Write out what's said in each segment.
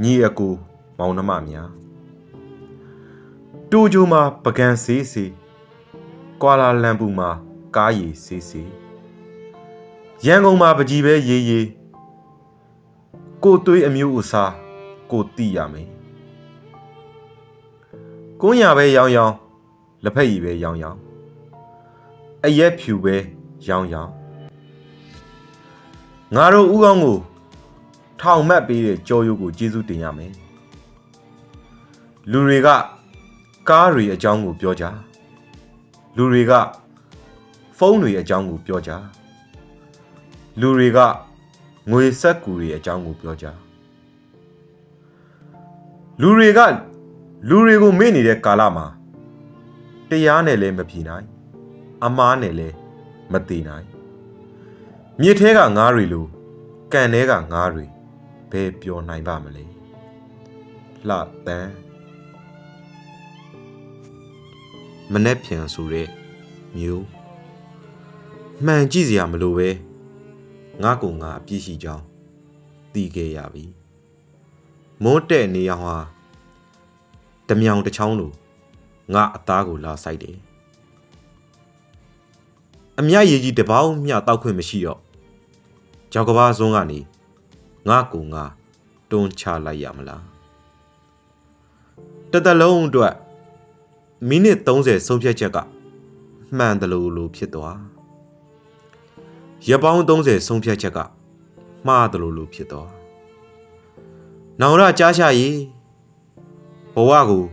ညီအကူမောင်နှမများတူဂျိုမှာပကံဆေးဆေးကွာလာလမ်ပူမှာကားရည်ဆေးဆေးရန်ကုန်မှာပကြီးပဲရေးရေးကိုသွေးအမျိုးအစားကိုတိရမယ်ကုန်းရပဲရောင်းရောင်းလက်ဖက်ရည်ပဲရောင်းရောင်းအရက်ဖြူပဲရောင်းရောင်းငါတို့ဥကောင်းကို ထောင်မှတ်ပေးတဲ့ကြောရိုးကိုကျေးဇူးတင်ရမယ်လူတွေကကားတွေအကြောင်းကိုပြောကြလူတွေကဖုန်းတွေအကြောင်းကိုပြောကြလူတွေကငွေဆက်ကူတွေအကြောင်းကိုပြောကြလူတွေကလူတွေကိုမေ့နေတဲ့ကာလမှာတရားနဲ့လည်းမပြေနိုင် အမားနဲ့လည်းမတည်နိုင်မြစ်ထဲကငါးတွေလိုကန်ထဲကငါးတွေ ဘယ်ပျော်နိုင်ပါမလဲလှတန်းမနဲ့ပြန်ဆိုတဲ့မျိုးမှန်ကြည့်စရာမလိုပဲငါကောင်ငါအပြည့်ရှိကြောင်းသိခဲ့ရပြီမိုးတဲ့နေအောင်ဟာတမြောင်တစ်ချောင်းလိုငါအသားကိုလာဆိုင်တယ်အမြရည်ကြီးတပေါင်းမျှတောက်ခွင့်မရှိတော့ကြောက်ကဘာစွန်းကနေ ငါကူငါတွန်းချလိုက်ရမလားတသက်လုံးအတွက်မိနစ်30ဆုံးဖြတ်ချက်ကမှန်တယ်လို့လို့ဖြစ်သွားရပောင်း30ဆုံးဖြတ်ချက်ကမှားတယ်လို့လို့ဖြစ်သွားနောင်ရကြားရှာရီဘဝကို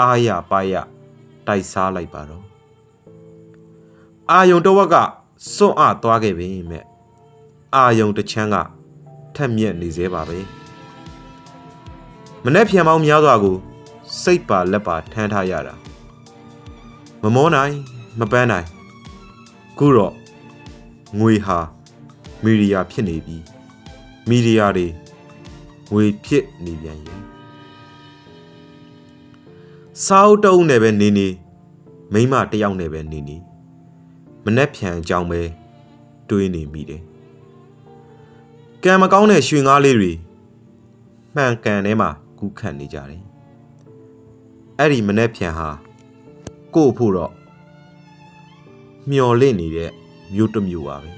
အားရပါရတိုက်စားလိုက်ပါတော့အာယုံတဝက်ကစွန့်အားသွားခဲ့ပြီမဲ့အာယုံတစ်ချမ်းက ထက်မြက်နေသေးပါပဲမနေ့ပြန်ပေါင်းများစွာကို စိတ်ပါလက်ပါထမ်းထားရတာမမောနိုင်မပန်းနိုင်ခုတော့ငွေဟာမီဒီယာဖြစ်နေပြီမီဒီယာတွေငွေဖြစ်နေပြန်ရင်စာအုပ်တုံးနဲ့ပဲနေနေမိမတယောက်နဲ့ပဲနေနေမနှက်ဖြန်အကြောင်းပဲတွေးနေမိတယ် ကံမကောင်းတဲ့ရွှေငါးလေးတွေမှန်ကန်ထဲမှာကူးခတ်နေကြတယ်အဲ့ဒီမနှက်ဖြန်ဟာကို့ဖို့တော့မျော်လင့်နေတဲ့မြို့တစ်မြို့ပါပဲ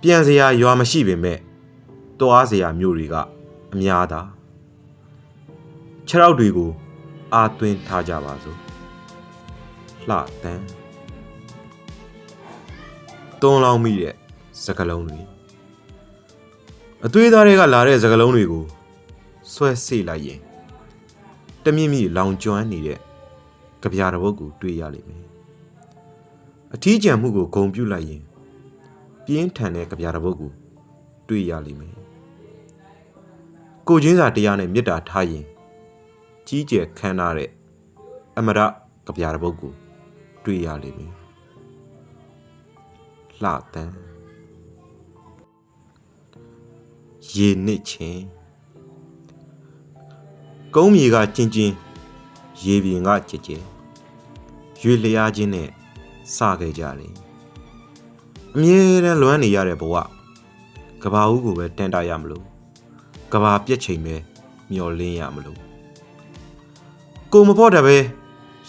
ပြန်စရာရွာမရှိပေမဲ့တွားစရာမြို့တွေကအများသားခြေထောက်တွေကိုအာသွင်းထားကြပါစို့လှတန်းတွန်းလောင်းမိတဲ့စကလုံးတွေ အသွေးသားတွေကလာတဲ့စကလုံးတွေကိုဆွဲဆေးလိုက်ရင်တမြင့်မြင့်လောင်ကျွမ်းနေတဲ့ကြပြာတစ်ပုတ်ကိုတွေ့ရလိမ့်မယ်အထီးကျန်မှုကိုဂုံပြုတ်လိုက်ရင်ပြင်းထန်တဲ့ကြပြာတစ်ပုတ်ကိုတွေ့ရလိမ့်မယ်ကိုချင်းစာတရားနဲ့မေတ္တာထားရင်ကြီးကျယ်ခမ်းနားတဲ့အမရကြပြာတစ်ပုတ်ကိုတွေ့ရလိမ့်မယ်လှတန်း ရေနစ်ချင်းကုန်းမြေကကျင်းကျင်းရေပြင်ကကြဲကြဲရွေလျားချင်းနဲ့စခဲ့ကြတယ်အမြဲတမ်းလွမ်းနေရတဲ့ဘဝကဘာဦးကိုပဲတန်တာရမလို့ကဘာပြက်ချိန်ပဲမျောလင်းရမလို့ကိုမဖို့တယ်ပဲ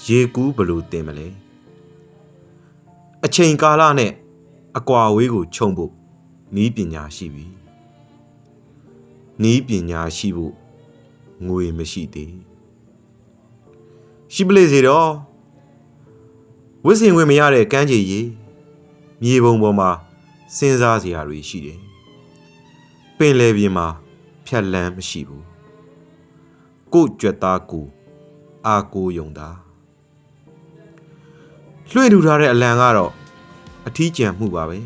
ရေကူးဘလို့တင်မလဲအချိန်ကာလနဲ့အကွာအဝေးကိုခြုံဖို့နီးပညာရှိပြီ နီးပညာရှိဖို့ငွေမရှိသေးရှိပလေစီတော့ဝစ်စင်ဝင်မရတဲ့ကမ်းခြေကြီးမြေပုံပေါ်မှာစဉ်းစားစရာတွေရှိတယ်ပင်လယ်ပြင်မှာဖြတ်လန်းမရှိဘူးကို့ကြွက်သားကိုအာကိုယုံတာလွှင့်ထူထားတဲ့အလံကတော့အထီးကျန်မှုပါပဲ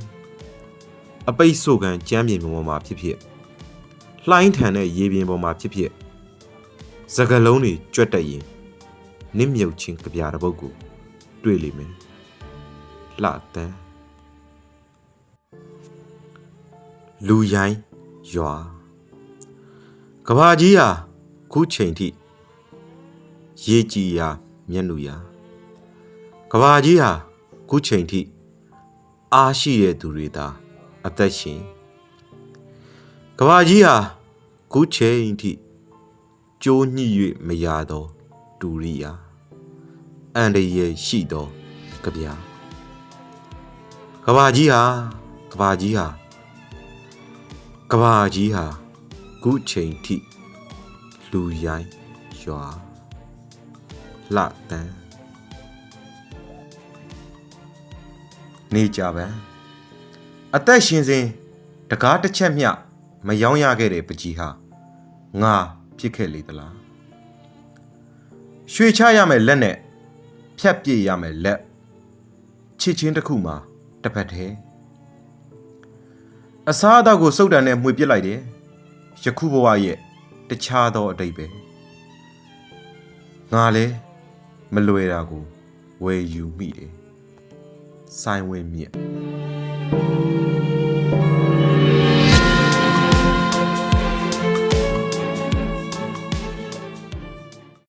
အပိတ်ဆို့ကန်ကြမ်းပြင်ပေါ်မှာဖြစ်ဖြစ် လှိုင်းထန်တဲ့ရေပြင်ပေါ်မှာဖြစ်ဖြစ်စကလုံးတွေကြွက်တက်ရင်နစ်မြုပ်ချင်းကြပြတဲ့ပုတ်ကိုတွေ့လိမ့်မယ်လှတန်းလူရိုင်းရွာကဘာကြီးဟာခုချိန်ထိရေကြည်ရာမျက်နှူရာကဘာကြီးဟာခုချိန်ထိအားရှိတဲ့သူတွေသာအသက်ရှင်ကဘာကြီးဟာ ခုချိန်ထိကြိုးညှိ၍မရသောဒူရိယာအန်တရယ်ရှိသောကြပြာကဘာကြီးဟာကဘာကြီးဟာကဘာကြီးဟာခုချိန်ထိလူရိုင်းရွာလှတန်းနေကြပန်းအသက်ရှင်စဉ်တကားတစ်ချက်မျှ မယောင်းရခဲ့တဲ့ပကြီးဟာငါဖြစ်ခဲ့လေသလားရွှေချရမယ်လက်နဲ့ဖြတ်ပြည့်ရမယ်လက်ချစ်ချင်းတစ်ခုမှာတစ်ဖက်တည်းအစားအသောက်ကိုစုပ်တံနဲ့မှွေပစ်လိုက်တယ်ယခုဘဝရဲ့တခြားသောအတိတ်ပဲငါလဲမလွယ်တာကိုဝယ်ယူမိတယ်ဆိုင်ဝင်မြင့်